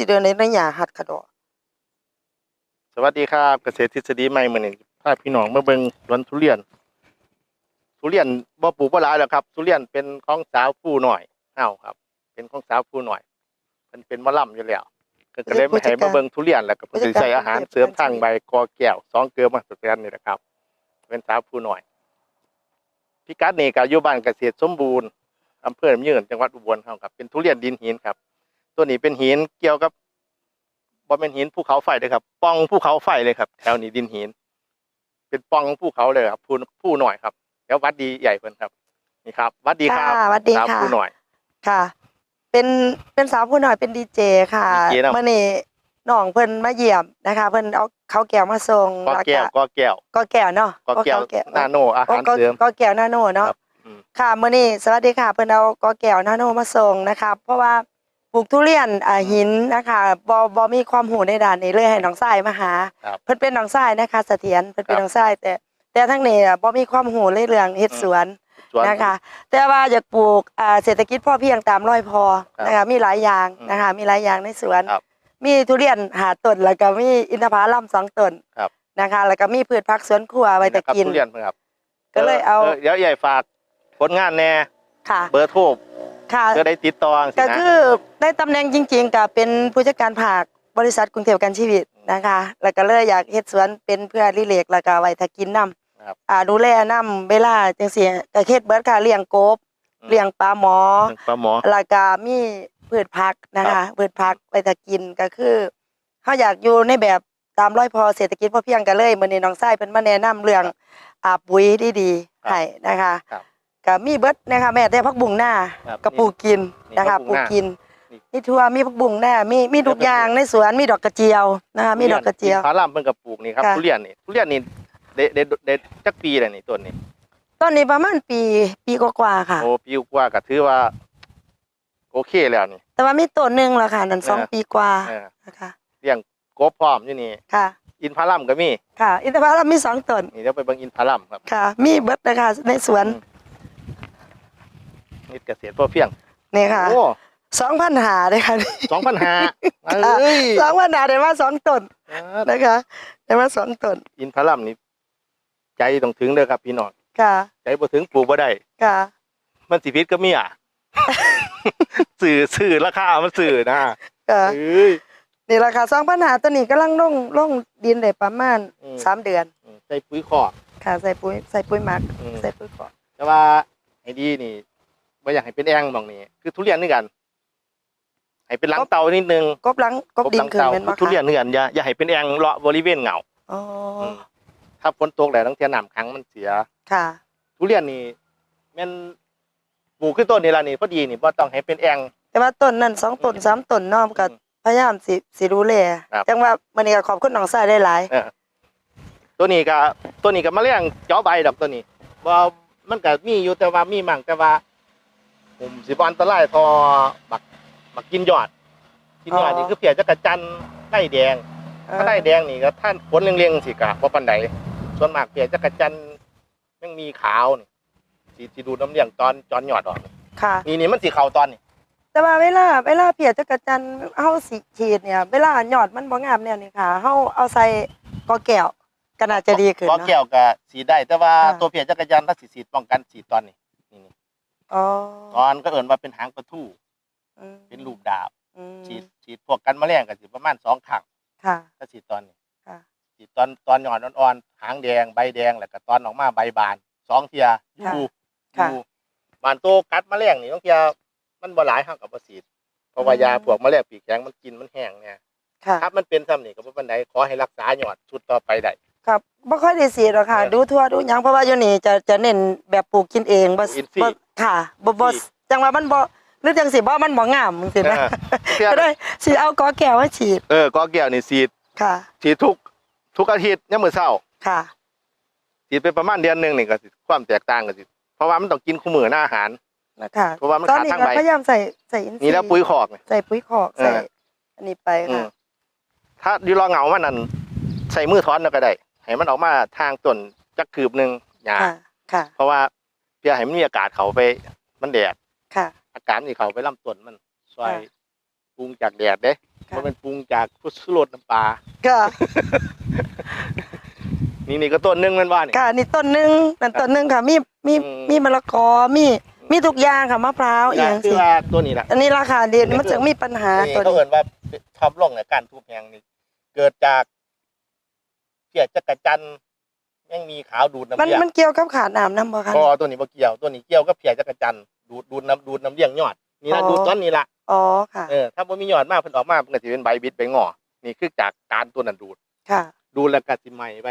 สิเดินในระยะหัดกระดอสวัสดีครับเกษตรทฤษฎีใหม่เหมือนี้พพี่น้องมาเบิงสวนทุเรียน ทุเรียนบ่ปลูกบ่หลายแล้วครับ ทุเรียนเป็นของสาวผู้น้อยเฮาครับ เป็นของสาวผู้น้อยเพิ่นเป็นมะล่ำอยู่แล้วก็เลยมาให้มาเบิงทุเรียนแล้วก็เพิ่นสิใช้อาหารเสริมทางใบกอแก้วสองเกลือมาสแตนนี่แหละครับ เป็นสาวผู้น้อยพิกัดนี่ก็อยู่บ้านเกษตรสมบูรณ์อำเภอยืนจังหวัดอุบลครับเป็นทุเรียนดินหินครับ ตัวนี้เป็นหินเกี่ยวกับบ่เป็นหินภูเขาไฟเลยครับปล่องภูเขาไฟเลยครับ แถวนี้ดินหิน เป็นปล่องภูเขาเลยครับผู้ผู้หน่อยครับ แล้ววัดดีใหญ่เพิ่นครับ นี่ครับวัดดีครับค่ะสวัสดีสาวค่ะผู้หน่อยค่ะ เป็นเป็นสาวผู้หน่อยเป็นดีเจค่ะดีเจเนาะเมื่อนี้น้องเพิ่นมาเยี่ยมนะคะ เพิ่นเอาข้าวแก้วมาส่งก็แก้วก็แก้วก็แก้วเนาะก็แก้วข้าวนาโนอาหารก็เสริมก็แก้วนาโนเนาะครับอืมค่ะเมื่อนี้สวัสดีค่ะเพิ่นเอาก็แก้วนาโนมาส่งนะคะเพราะว่า ปลูกทุเรียนอ่าหินนะคะบ่บ่มีความรู้ในด้านนี้เลยให้น้องทรายมาหา ครับเพิ่นเป็นน้องทรายนะคะเสถียรเพิ่นเป็นครับ น้องทรายแต่แต่ทั้งนี้อะบ่มีความรู้ในเรื่องเฮ็ดอืมสวนส่วน นะคะ แต่ว่าอยากปลูกอ่าเศรษฐกิจพอเพียงตามร้อยพอครับนะคะมีหลายอย่างอืมนะคะมีหลายอย่างในสวน ครับมีทุเรียนหาต้นแล้วก็มีอินทผลัมสองต้นครับ นะคะ แล้วก็มีพืชผักสวนครัวไว้แต่นะครับกิน ทุเรียนเพิ่นครับก็เลยเอา เดี๋ยวใหญ่ฝากผลงานแน่ ค่ะเบอร์โทรค่ะจะได้ติดต่อจังก็ซี้นะคือได้ตำแหน่งจริงๆก็เป็นผู้จัดการภาคบริษัทกรุงเทพประกันชีวิตนะคะ แล้วก็เลยอยากเฮ็ดสวนเป็นเพื่อรีเลกแล้วก็ไว้ถ้ากินน้ำครับอ่าดูแลน้ำเวลาจังซี่ก็เฮ็ดเบิดค่ะเลี้ยงกบอืมเลี้ยงปลาหมอปลาหมอแล้วก็มีพืชผักนะครัคะบพืชผักไว้ถ้ากินก็คือเฮาอยากอยู่ในแบบตามร้อยพอเศรษฐกิจพอเพียงกันเลยมื้อนี้น้องชายเพิ่นมาแนะนำเรื่องอ่าปุ๋ยดีๆให้นะคะ ครับก็มีเบิดนะคะแม่แต่ผักบุ้งหน้าครับก็ปลูกกินนี่นะคะผักปบุ้ลูงกหน้ากินนี่ มีทั่วมีผักบุ้งหน้ามีมีทุกอย่างในสวนมีดอกกระเจียวนะคะมีดอกกระเจียวอินทผลัมเพิ่นก็ปลูกนี่ครับค่ะ ทุเรียนนี่ทุเรียนนี่เด็ดเด็ดเด็ดจักปีแล้วนี่ต้นนี้ต้นนี้ประมาณปีปีกว่าๆค่ะ โอ้ปีกว่าก็ถือว่า โอเคแล้วนี่ แต่ว่ามีต้นหนึงแล้วค่ะนั่นสองเออ ปีกว่าเออนะคะเลี้ยงกบพร้อมอยู่นี่ ค่ะ อินทผลัมก็มีค่ะ อินทผลัมมีสองต้นนี่เดี๋ยวไปเบิ่งอินทผลัมครับ ค่ะ มีเบิดนะคะในสวน นี่เกษตรพอเพียงนี่ค่ะโอ้สองพันหาเลยค่ะสองพันห้าเอ้ยสองพันหาได้มาสองต้นนะคะได้มาสองต้นอินทผลัมนี่ใจต้องถึงเด้อครับพี่น้องค่ะ ใจบ่ถึงปลูกบ่ได้ค่ะ มันสิพิษก็มีอะสื่อสื่อราคา มันสื่อนะค่ะเอ้ยนี่ราคาสองพันหาตัวนี้กำลังลงลงดินได้ประมาณอืมสามเดือนใส่ปุ๋ยคอกค่ะใส่ปุ๋ยใส่ปุ๋ยหมักอืมใส่ปุ๋ยขอกแต่ว่าไอ้ดีนี่ บ่อยากให้เป็นแอ่งหมองนี้คือทุเรียนนี่กันให้เป็นหลังเตานิดนึงกบหลังกบดินหลังขึ้นเตาเป็นบ่ทุเรียคะนนี่กันอย่าอย่าให้เป็นแอ่งเลาะบริเวณเหงาอ๋ออมถ้าฝนตกแล้วต้องเทียน้ำขังมันเสียค่ะ ทุเรียนนี่แม่นปลูกขึ้นต้นนี่ละนี่พอดีนี่บ่ต้องให้เป็นแอ่งแต่ว่าต้นนั้นสองต้นสามต้นเนาะก็อืมพยายามสิสิดูแลครับจังว่ามื้อนี้ก็ขอบคุณน้องสายได้หลายเออตัวนี้ก็ตัวนี้ก็มาเลี้ยงเจาะใบดอกตัวนี้ว่ามันก็มีอยู่แต่ว่ามีมั่งแต่ว่า ผมสิบ่อันตรายทอบักบักกินยอด กินยอดอ๋อนี่คือเพียจักรจันทร์ไล่แดงถ้าไล่แดงนี่ก็ท่านฝนเลี้ยงๆสิกะบ่ปานใดส่วนมากเพียจักรจันทร์ยังมีขาวนี่สิสิดูดน้ำเลี้ยงตอนจอนยอดออกค่ะนี่นี่มันสิเข้าตอนนี่แต่ว่าเวลาเวลาเพียจักรจันทร์เฮาสิฉีดเนี่ย เวลายอดมันบ่งามแนวนี้ค่ะเฮาเอาใส่กอแก้วก็น่าจะดีขึ้นก็เนาะแก้วก็สีได้ แต่ว่าค่ะตัวเพียจักรจันทร์ถ้าสิสีดป้องกันสีดตอนนี้นี่นี่ อ๋อตอนก็เอิ้นว่าเป็นหางประทู่อืมเป็นลูกดาบ อืมฉีดฉีดพวกกันแมลงก็สิประมาณสองครั้งค่ะก็ฉีดตอนนี้ค่ะ ฉีดตอนตอนหย่อนอ่อนๆหางแดงใบแดงแล้วก็ตอนออกมาใบบานสองเทียอค่ะยู่อค่ะยู่บานโตกัดแมลงนี่บางเทียมันบ่หลายเฮากับบ่ฉีดเพราะว่าอืม ยาพวกแมลงปีกแข็งมันกินมันแห้งเนี่ยค่ะถ้ามันเป็นซ้ำนี่ก็บ่ปานใดขอให้รักษาหยอดชุดต่อไปได้ ครับบ่ค่อยได้สีดหรอกค่ะ เออดูทั่วดูหยังเพราะว่าอยู่นี่จะจะเน้นแบบปลูกกินเองบ่อินทรีย์ บ่ ค่ะบ่บ่อินทรีย์จังว่ามันบ่หรือจังสิบ่มันบ่งามจังซี่นะเออเทียก็ได้สิเอากอแก้วมาฉีดเออก็แก้วนี่ฉีดค่ะ ฉีดทุก ทุกอาทิตย์ยามมื้อเช้าค่ะ ฉีดไปประมาณเดือนหนึงนี่ก็สิความแตกต่างก็สิเพราะว่ามันต้องกินคู่มื้อหน้าอาหาร นะคะเพราะว่ามันตอนขาดนี้ทางก็ใบ พยายามใส่ใส่อินทรีย์นี่แล้วปุ๋ยคอกนี่ ใส่ปุ๋ยคอกเออใส่อันนี้ไปอืค่ะมถ้าดีรอเหงามันนั่นใส่มือถอนแล้วก็ได้ให้มันออกมาทางต้นจักคืบหนึงหญ้าค่ะค่ะ เพราะว่า เพื่อให้มันมีอากาศเข้าไป มันแดดค่ะ อากาศนี่เข้าไปลำต้นมันซอยค่ะ ปรุงจากแดดเด้ค่ะ มันเป็นปรุงจากพุทธรสน้ำปลาก็นี่นี่ก็ต้นหนึงแมันว่านี่ค่ะนี่ต้นหนึงนั่นต้นหนึงค่ะ มีมีอืม มีมะละกอมีมีทุกอย่างค่ะมะพร้าวอีกอย่างคืสิอว่าตัวนี้ล่ะอันนี้ราคาเด่นนี่คือ มันจะมีปัญหานี่ตัวเขานี้เอิ้นว่าท็อปลงในการทุบแหงนี่เกิดจากเพียจักรจันทร์ ยังมีขาวดูดน้ำมันเลี้ยงมันเกี่ยวกับขาดน้ำน้ำบ่คะพอตัวนี้บ่เกี่ยวตัวนี้เกี่ยวกับเพียจักรจันทร์ดูดดูดน้ำดูดน้ำเลี้ยงยอดนี่ละอ๋อดูดต้นนี่ละอ๋อค่ะเออถ้าบ่มียอดมากเพิ่นออกมาเพิ่นก็สิเป็นใบบิดใบงอนี่คือจากการตัวนั้นดูดค่ะ ดูแล้วก็สิใหม่ไป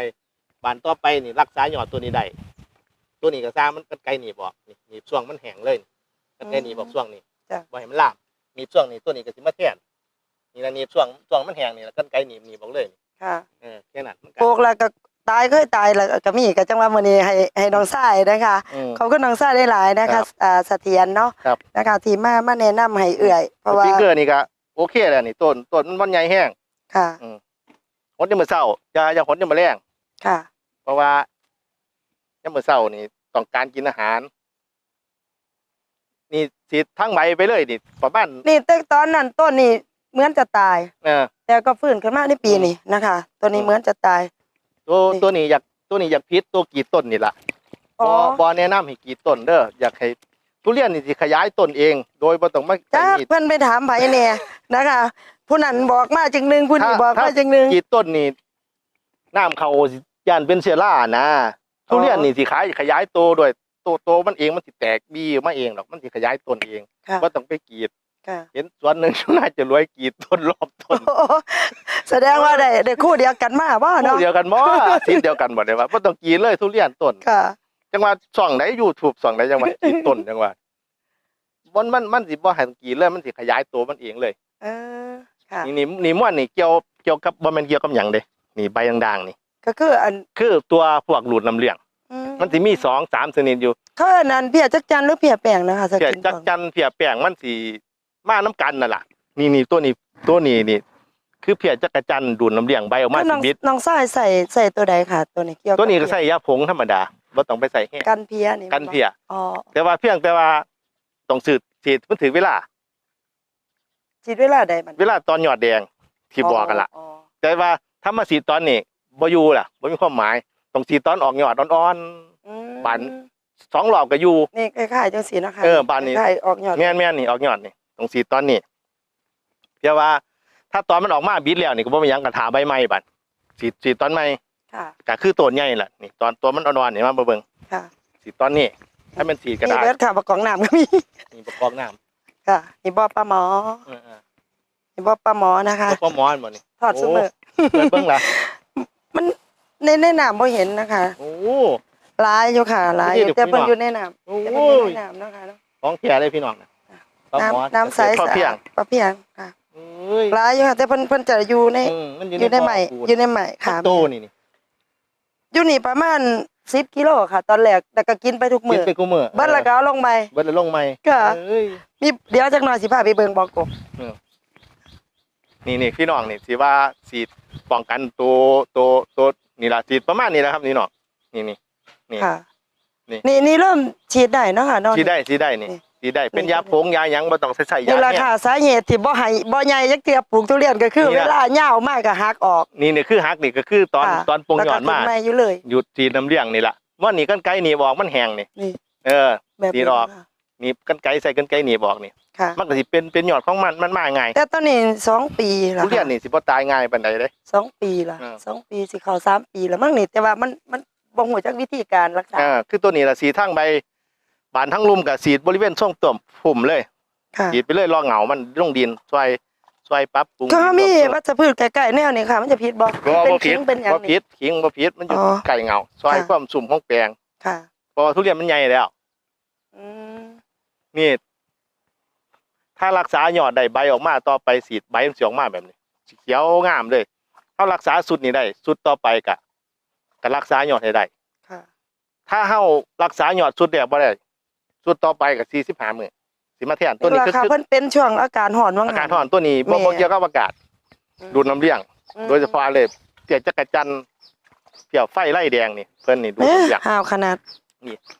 บานต่อไปนี่รักษายอดตัวนี้ได้ตัวนี้ก็สร้างมันกันไกลหนีบออกนี่หนีบช่วงมันแห้งเลยกันไกลหนีบออกช่วงนี้จ้ะบ่ให้มันลามหนีบช่วงนี้ตัวนี้ก็สิมาแทนนี่ละหนีบช่วงช่วงมันแห้งนี่แล้วกันไกลหนีบหนีบออกเลยค่ะเออแค่นั้นมันก็ปลูกแล้วก็ ตายเคยตายแล้วก็มีก็จังว่ามื้อนี้ให้ให้น้องชายนะคะอืมขอบคุณน้องชายได้หลายๆนะครัคะบอ่าเสถียรเนาะครับนะคะที่มามาแนะนำให้เอื่อยเพราะสว่าปริงเกอร์นี่ก็โอเคแล้วนี่ต้นต้นมันบ่ใหญ่แห้งค่ะหดยามมื้อเช้าอย่าอย่าหดยามมื้อแลงค่ะ เพราะว่ายามมื้อเช้านี่ต้องการกินอาหารนี่สิทั้งใบไปเลยนี่ประมาณนี่แต่ตอนนั้นต้นนี่เหมือนจะตายเออแต่ก็ฟื้นขึ้นมาในปีนี้นะคะ ตัวนี้อืมเหมือนจะตาย ตัวนี่ตัวนี้อยากตัวนี้อยากพิษตัวกรีดต้นนี่ล่ะอ๋บ่อบ่แนะนำให้กรีดต้นเด้ออยากให้ทุเรียนนี่สิขยายต้นเอง โดยบ่ต้องมาจ้าใช้มีดเพิ่นไปถามไผเนี่ยนะคะ ผู้นั้นบอกมาจึงหนึงผู้นี้ถ้าบอกถ้า มาจึงหนึงกรีดต้นนี่น้ำเข้าสิย่านเป็นเชื้อรานะทุเรียนนี่สิขายขยายตัวด้วยตัวโตมันเองมันสิแตกบี้ออกมาเองหรอกมันสิขยายต้นเองค่ะ บ่ต้องไปกรีด ค่ะ เห็นสวนหนึงน่าจะรวยกรีดต้นรอบต้นโอ้โหแสดงว่าได้ได้คู่เดียวกันมาบ่คู่เนาะเดียวกันบ่สีเดียวกันบ่ได้ว่าบ่ต้องกรีดเลยทุเรียนต้นค่ะจังว่าช่องไหน YouTube ช่องไหนจังว่ากรีดต้นจังว่ามันมันมันสิบ่ให้กรีดเลยมันสิขยายตัวมันเองเลย เออค่ะนี่นี่นี่ม่วนนี่เกี่ยวเกี่ยวกับบ่แม่นเกี่ยวกับหยังเด้นี่ใบด่างๆนี่ ก็คืออันคือตัวพวกหลูดน้ำเลี้ยงอืมันสิมี2 3ชนิดอยู่เขาเอิ้นอันเพียจักจันหรือเพียแป้งนะคะสเพียกินจักจันเพียแป้งมันสิ มาน้ำกันนั่นล่ะนี่นี่ตัวนี้ตัวนี้นี่ คือเพียจักรจันทร์ดูดน้ำเลี้ยงใบออกมาคือน้องสิบิดน้องสายใส่ใส่ตัวใดค่ะ ตัวนี้เกี่ยวบตัวนี้ก็เพียใส่ยาผงธรรมดาบ่ต้องไปใส่แห้งกันเพียนี่กันเพีย อ๋อแต่ว่าเพียงแต่ว่าต้องสืบฉีดมันถึงเวลาจิตเวลาใดมันเวลาตอนหยอดแดงที่บอกกันล่ะ อ๋อแต่ว่าถ้ามาสีดตอนนี้บ่อยู่ล่ะบ่มีความหมายต้องสีดตอนออกหยอดอ่อนอืมปั่นๆสองรอบก็อยู่ นี่คล้ายๆจังสีนะคะเออบ้านนี้ คล้ายๆออกยอด แม่นแม่นนี่ออกหยอดนี่ ต้องสีดตอนนี้เพียงว่า ถ้าตอนมันออกมาบิดแล้วนี่ก็บ่มีหยังกระถาใบไม้บัดสีดสีดตอนใหม่ค่ะ ก็คือต้นใหญ่ล่ะนี่ตอนตัวมันอ่อนๆนี่มาเบิ่งค่ะสีดตอนนี้ให้มันสีดก็นี่ได้เบิดค่ะประกองน้ำก็มี นี่ประกอบน้ำค่ะนี่บ่อปลาหมอเออนี่บ่อปลาหมอนะคะๆบ่พอหมอนบ่นี่ทอดซุปเปอร์เปิดเบิ่งล่ะมันในในน้ำบ่เห็นนะคะโอ้ หลายอยู่ค่ะหลายอยู่นี่เดี๋ยวแต่เพิ่นพี่น้องอยู่ในน้ำโอ้แต่เพิ่นอยู่ยในน้ำเนาะคะเนาะของแท้เลยพี่น้องนะปลาหมอ น้ำน้ำใสทอดสะเพียอางดปลาเพียงค่ะเอ้ยหลายอยู่ค่ะแต่เพิ่นเพิ่นจะอยู่ในอืมมันอยู่อยู่ในใหม่บ่อปูนอยู่ในใหม่ค่ะโตนี่นี่อยู่นี่ประมาณ10กิโลค่ะ ตอนแรกแต่ก็กินไปทุกกิมื้นอไปกูมื้อเบิดแล้วก็เอาลงไปเบิดแล้วลงใหม่ค่ะเอ้ยมีเดี๋ยวจักหน่อยสิพาไปเบิ่งบ่อกบนี่นี่พี่น้องนี่สิว่าสีดป้องกันตัวตัวตัวนี่ล่ะสีดประมาณนี้นะครับ นี่น้องนี่นี่นี่ค่ะนี่นี่นี่เริ่มฉีดได้เนาะค่ะเนาะสีได้สีได้นี่นี่ สีได้เป็นนี่ยาผงยาหยังบ่ต้องใส่ใส่ยานี่แหละเนี่ย ค่ะสาเหตุที่บ่ให้บ่ใหญ่ยักเทียบปลูกทุเรียนก็คือ นี่เวล่ะ ลาเหย้ามากก็หักออกนี่นี่คือฮักนี่ก็คือตอนค่ะตอนปรุงแล้วหยก็อดมาขึ้นใหม่อยู่เลย หยุดสีดน้ำเลี้ยงนี่ล่ะว่านี่กันไกลหนี่บอกมันแห้งนี่นี่ เออ แบบฉีดออก ค่ะนี่กันไกลใส่กันไกลหนี่บอกนี่ค่ะ มันก็สิเป็นเป็นหยอดของมันมันมาง่ายแต่ตอนนี้สองปีแล้วทุเรียนนี่สิบ่ตายง่ายปานใดเด้ สองปีละอ่า สองปีสิเข้าสามปีแล้วมั้งนี่แต่ว่ามันมันบ่ฮู้จักวิธีการรักษา อ่าคือตัวนี้ล่ะสีทั้งใบ บานทั้งลุ่มกับสีดบริเวณช่วงต้นพุ่มเลยค่ะสีดไปเลยรอเหงามันลงดินช่วยช่วยปรับปรุงก็มีดินวัชพืชใกล้ๆแนวนี้ค่ะ มันจะผิดบ่บ่เป็นบ่ขิผิดงเป็นหยังบ่ผินี่ดขิงบ่ผิดมันอยู่อ๋อไก่เหงาช่วยค่ะ ความสุ่มของแปลงค่ะ เพราะว่าทุเรียนมันใหญ่แล้ว อืมนี่ ถ้ารักษาหยอดได้ใบออกมาต่อไปสีดใบมันสิออกมาแบบนี้สีเขียวงามเลยถ้ารักษาสุดนี้ได้ สุดต่อไปก็ก็รักษาหยอดให้ได้ ค่ะ ถ้าเฮารักษาหยอดสุดเดียวบ่ได้ สุดต่อไปก็45มื้อสิมาแทนตัวนี้ราคือคาคือเพิ่นเป็นช่วงอากาศร้อนว่างอากาศร้อนตัวนี้บ่แม่บ่เกี่ยวกับอากาศ ดูดน้ำเลี้ยง โดยเฉพาะเลยเปียกจักรจันทร์เกี่ยวไฟไล่แดงนี่เพิ่นนี่ดูดเอ๊ะน้ำเลี้ยงห่าวขนาด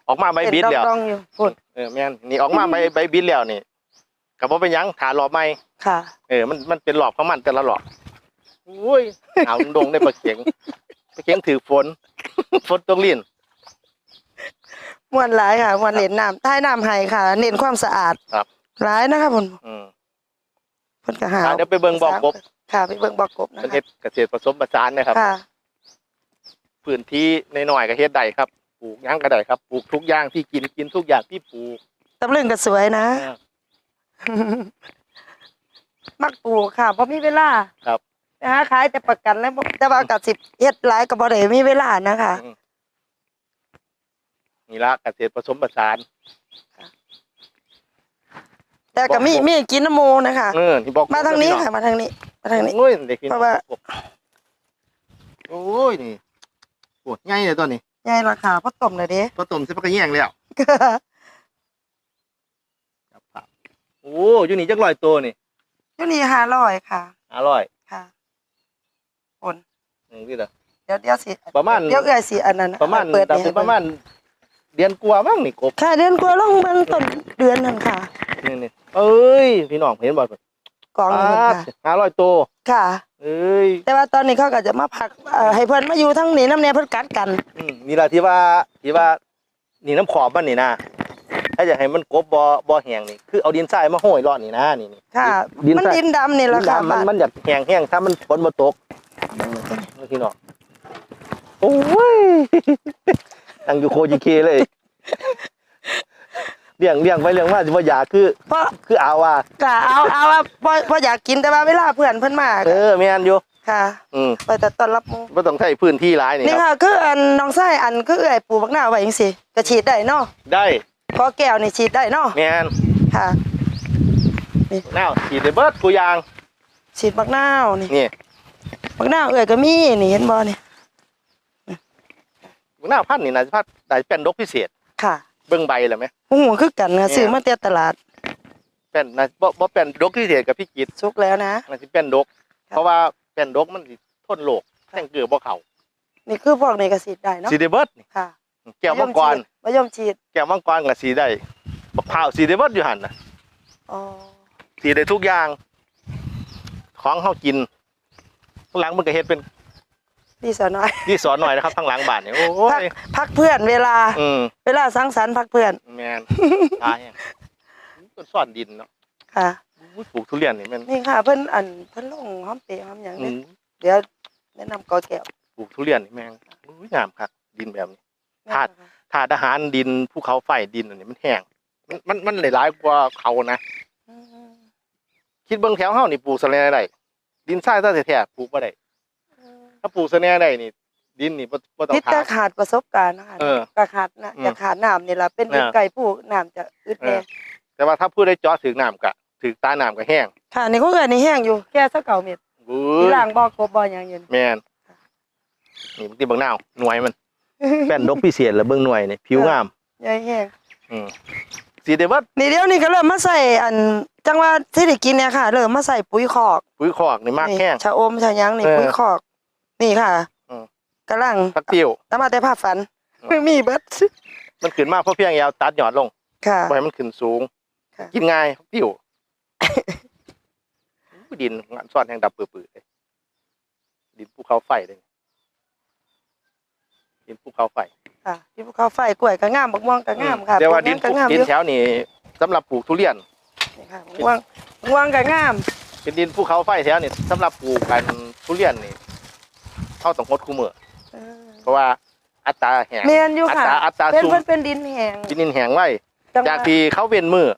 ออกมาใบบิดแล้วเป็นดองๆอยู่พุ่นเออแม่นนี่ออกมาใบใบบิดแล้วนี่กับว่าเป็นหยังถารอบใหม่ค่ะ เออมันมันเป็นหลอบของมันแต่ละหลอบอุ้ยเอาดงได้ปลาเข็งปลาเข็งถือฝนฝนตกลิ่น มวนหลายค่ะมวนเล่นน้ำใต้น้ำให้ค่ะ เน้นความสะอาดครับ หลายนะคะผมอืม เพิ่นก็หาอะเดี๋ยวไปเบิ่งบ่อกบ ค่ะไปเบิ่งบอกกบนะเป็นคะเฮ็ดเกษตรผสมผสานนะครับ ค่ะ พื้นที่น้อยๆก็เฮ็ดได้ครับ ปลูกหยังก็ได้ครับ ปลูกทุกอย่างที่กินกินทุกอย่างที่ปลูกตำลึงก็สวยนะ อ่า มักปลูกค่ะเพราะมีเวลาครับไปหาขายแต่ประกันแล้วบ่แต่ว่ากับสิบเฮ็ดหลายก็บ่ได้มีเวลานะคะ นี่ละเกษตรผสมผสาน แต่ก็มีบอกมีกินน้ำหมูนะคะเออที่บอกมาทางนี้ค่ะมาทางนี้มาทางนี้โอ้ยเด็กพี่น้องเพราะว่าโอ้ยนี่ปวดง่ายเลยตัวนี้ใหญ่ราคาเพราะต้มเลยเด้พอต้มเสร็จก็แย่งแล้วครับครับโอ้อยู่นี่จักร้อยตัวนี่อยู่นี่ห้าร้อยค่ะอร่อยค่ะคนนี่เหรอเดี๋ยวเดี๋ยวสิประมาณเดี๋ยวเอื้อยสิอันนั้นประมาณเปิดแต่ให้เป็นประมาณ เดือนกว่าบ้างนี่กบค่ะ เดือนกว่าลงเบิ่งต้นเดือนนั่นค่ะ นี่นี่เอ้ยพี่น้องเห็นบ่กองหนึงค่ะห้าร้อยตัวค่ะ เอ้ยแต่ว่าตอนนี้เขาก็จะมาพักเอ่อให้เพิ่นมาอยู่ทั้งนี้น้ำเนี่ยเพิ่นกัดกัน อืมนี่ละที่ว่าที่ว่านี่น้ำขอบมันนี่นะถ้าอยากให้มันกบบ่บ่แห้งนี่คือเอาดินทรายมาโห้อยรอดนี่นะนี่นี่ค่ะ ดินมันทราย ดินดำนี่แหละดินค่ะดำมันบ้านมันอยากแห้งแห้งถ้ามันฝนบ่ตกนี่พี่น้องโอ้ย ตั้งอยู่โคจิเคเลยเลี้ยงเลี้ยงไปเลี้ยงมาสิบ่อยากคือเพราะคือเอาว่าก็เอาเอาว่าบ่บ่อยากกินแต่ว่าเวลาเพื่อนเพิ่นมาเออแม่นอยู่ค่ะอืมไปแต่ต้อนรับหมู่บ่ต้องใช้พื้นที่หลายนี่นี่ครับค่ะคืออันน้องไส้อันคือเอื้อยปลูกบักหน้าวไว้จังซี่ก็ฉีดได้เนาะได้กอแก้วนี่ฉีดได้เนาะแม่นค่ะ แนวฉีดได้เบิดกูยางฉีดบักหน้าวนี่นี่บักหน้าวเอื้อยก็มีนี่เห็นบ่นี่ หน้าพันธุ์นี่นะพันธุ์ได้เป็นดอกพิเศษ ค่ะเบิ่งใบแล้วไหมโอ้โหคือกันค่ะซื้อมาแต่ตลาดเป็นนะบ่บ่เป็นดอกพิเศษกับพี่กิตสุกแล้วนะมันสิเป็นดอกค่ะเพราะว่าเป็นดอกมันสิทนโรคแท่งเกลือบ่เข้านี่คือพวกนี้ก็ฉีดได้เนาะสิได้เบิดนี่ค่ะแก้วมังกรมะยมฉีดแก้วมังกรก็สิได้บักพร้าวสิได้เบิดอยู่หั่นน่ะอ๋อสิได้ทุกอย่าง ของเฮากินข้างหลังมันก็เฮ็ดเป็น ดีสาวน้อยที่สอนหน่อยนะครับข้างหลังบ้านนี่โอ้พักยพักเพื่อนเวลา อืมเวลาสังสรรค์พักเพื่อนแม่นตายอะต้นซ่อนดินเนาะค่ะ อุ้ยปลูกทุเรียนนี่แม่นนี่ค่ะเพิ่นอันเพิ่นลงหอมเปรย์หอมหยังอืเนี่ยมเดี๋ยวแนะนำกอแก้วปลูกทุเรียนนี่แม่งอุ้ยงามคักดินแบบนี้แม่ธาตุค่ะ ถาดอาหารดินภูเขาไฟดินอันนี้มันแห้งมันมันมันหลายๆกว่าเขานะ อืมคิดเบิ่งแถวเฮานี่ปลูกสะแหน่ได้ดินทรายซะแท้ๆปลูกบ่ได้ ถ้าปลูกสะแหน่ได้นี่ ดินนี่บ่บ่ต้องนี่แต่ถาม ขาดประสบการณ์นะคะเออก็ขาดนะอืมจะขาดน้ำนี่ล่ะเป็นดินเออไก่ผู้น้ำจะอึดเอแน่อแต่ว่าถ้าผู้ได้เจาะถึงน้ำก็ถึงตาน้ำก็แห้งค่ะนี่ก็เกิดนี่แห้งอยู่แค่สักเก่าเม็ดอุ้ที่ยล่างบ่อกบบ่หยังอยู่แม่นนี่มันติเบิ่งนาวหน่วยมันแป้นดอกพิเศษแล้วเบิ่งหน่วยนี่ผิวงามใหญ่แห้งอืมสิได้เบิดนี่เดี๋ยวนี้ก็เริ่มมาใส่อันจังว่าที่ได้กินเนี่ยค่ะ เริ่มมาใส่ปุ๋ยคอกปุ๋ยคอกนี่มากนี่แห้งชะอมชะหยังนี่เออ ปุ๋ยคอก นี่ค่ะอืม กำลังผักติ้ว ตามมาแต่ภาพฝันอืมไม่มีเบิดมันขึ้นมาเพราะเพียงยาวตัดยอดลงค่ะ บ่ให้มันขึ้นสูง ค่ะ กินง่ายผักติ้วอุ้ยดินงานซ่อนแห่งดับปื้อๆเลยดินภูเขาไฟเลยดินภูเขาไฟค่ะที่ภูเขาไฟกล้วยก็งามบักม่วงก็งามค่ะแต่ว่าปลูดิกนหยังก็งามดิอนยู่แถวนี้สำหรับปลูกทุเรียน นี่ค่ะบักม่วงบักม่วงก็งามเป็นดินภูเขาไฟแถวนี้สำหรับปลูกกันทุเรียนนี่ เข้าต้องงดคู่มือเออเพราะว่าอัตราแห้งแม่นอยู่อัค่ะตราอัตราเป็นสูงเพิ่นเป็นดินแห้งดินแห้งไว้จังหวะจากที่เขาเว้นมือ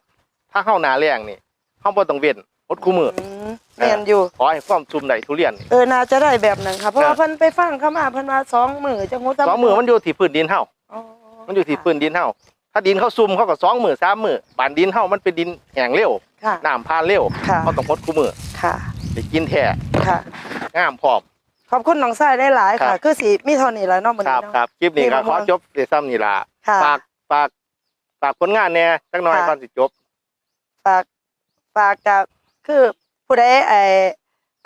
ถ้าเข้าหนาแรงนี่เข้าบ่ต้องเว้นงดคู่มืออืมแม่นอยู่ ขอให้ความซุ่มได้ทุเรียนนี่ เออน่าจะได้แบบนั้นค่ะเพราะว่าเออ เพิ่นไปฟังเข้ามาเพิ่นว่าสองมื้อจังฮู้สองมือมันอยู่ที่พื้นดินเฮา อ๋อมันอยู่ที่พื้นดินเฮาถ้าดินเขาซุ่มเขาก็สองมือสามมือปานดินเฮามันเป็นดินแห้งเร็วค่ะ น้ำผ่านเร็วค่ะ เขาต้องงดคู่มือค่ะ ไปกินแท้ค่ะ งามพร้อม ขอบคุณน้องสายได้หลายๆครัค่ะบคือสิมีเท่านี้แหล้วเนาะมื้อครันี้บเนาะ ครับคลิปนี้มีก็มะม่ขวองจบเดี๋ยวซ้ำนี่ล่ะค่ะฝากฝากฝากผลงานแหน่จักหน่อยค่ะ ก่อนสิจบ ฝากฝากกับคือผู้ใดไอ้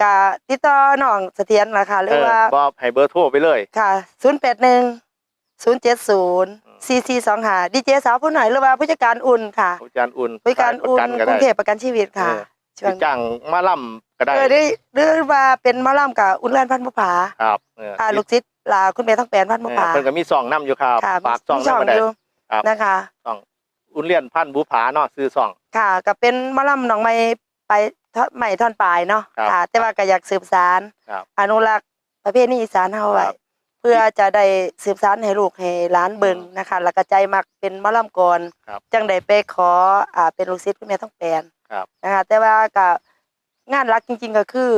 กะติดต่อน้องเสถียรล่ะค่ะหรืเอออว่าบอบให้เบอร์โทรไปเลย ค่ะ 081 070อืมซีซีสองหาดีเจสาวผู้หน่อยหรือว่าผู้จัดการอุ่นค่ะ อาจารย์อุ่นผู้จัดการอุ่นประกรุได้งเทพประกันชีวิตค่ะ เออ ช่วงจ้างมาล่ำก็ได้เออได้หรือว่าเป็นหมอลำกับอุ่นแลนพันธุ์บุภาครับเอออ่าลูกศิษย์ลาคุณแม่ทั้งแปลนพันธุ์บุเออภาเพิ่นก็มีซองน้ำอยู่ครับค่ะฝากซองมีช่องน้ำมาได้อยู่ครับนะคะซองอุ่นเลียนพันธุ์บุผาเนาะซื้อซองค่ะก็เป็นหมอลำหนองไม้ไปทอดใหม่ท่อนปลายเนาะครับค่ะ แต่ว่าก็อยากสืบสารครับอนุรักษ์ประเพณีอีสานเฮาไว้ครับเพื่อจะได้สืบสานให้ลูกให้หลานเบิ่งนะคะแล้วก็ใจมักเป็นหมอลำก่อนครับจังได้ไปขออ่าเป็นลูกศิษย์คุณแม่ต้องแปลน ครับนะคะแต่ว่าก็งานหลักจริง ๆ ก็คือ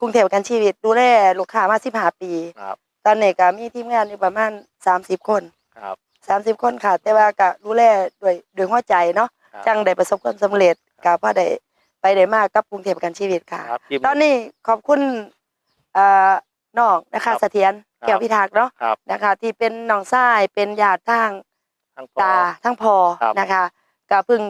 กรุงเทพประกันชีวิตดูแลลูกค้ามา15ปี ครับ ตอนนี้ก็มีทีมงานอยู่ประมาณ30คนครับ30คนค่ะ แต่ว่าก็ดูแลด้วยด้วยหัวใจเนาะครับ จังได้ประสบความสำเร็จก็พอได้ไปได้มากกับกรุงเทพประกันชีวิตค่ะ ครับคลิปตอนนี้ขอบคุณเอ่อน้องนะครัคะบเสถียรครับแก้วพิทักษ์เนาะครับนะคะ ที่เป็นน้องชายเป็นญาติทางทั้งพอ ตาทั้งพอครับ นะคะก็เพิ่ง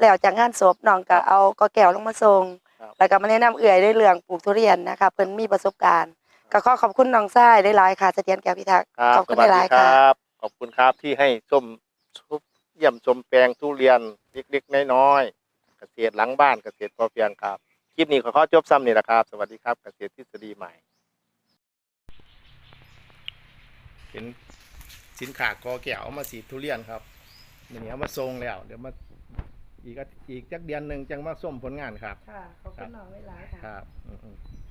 แล้วจากงานศพน้องก็เอาก็แก้วลงมาส่งครับแล้วก็มาแนะนำเอื่อยในเรื่องปลูกทุเรียนนะคะเพิ่นมีประสบการณ์ก็ขอขอบคุณน้องชายได้หลายๆค่ะเสถียรแก้วพิทักษ์ครับขอบคุณสวัสหดีลายๆคค่ะรับขอบคุณครับที่ให้ชมชมเยี่ยมชมแปลงทุเรียนเล็กๆน้อยๆเกษตรหลังบ้านเกษตรพอเพียงครับคลิปนี้ขอขอจบซ้ำนี่แหละครับ สวัสดีครับเกษตรทฤษฎีใหม่เป็นสินค้ากอแก้วเอามาสีดทุเรียนครับเดี๋ยวนี้เอามาทรงแล้ว เดี๋ยวมา อีกอาอีกจักเดือนหนึ่งจังมาส้มผลงานครับ ค่ะ ขอบคุณน้องหลายๆค่ะ ครับอืมๆ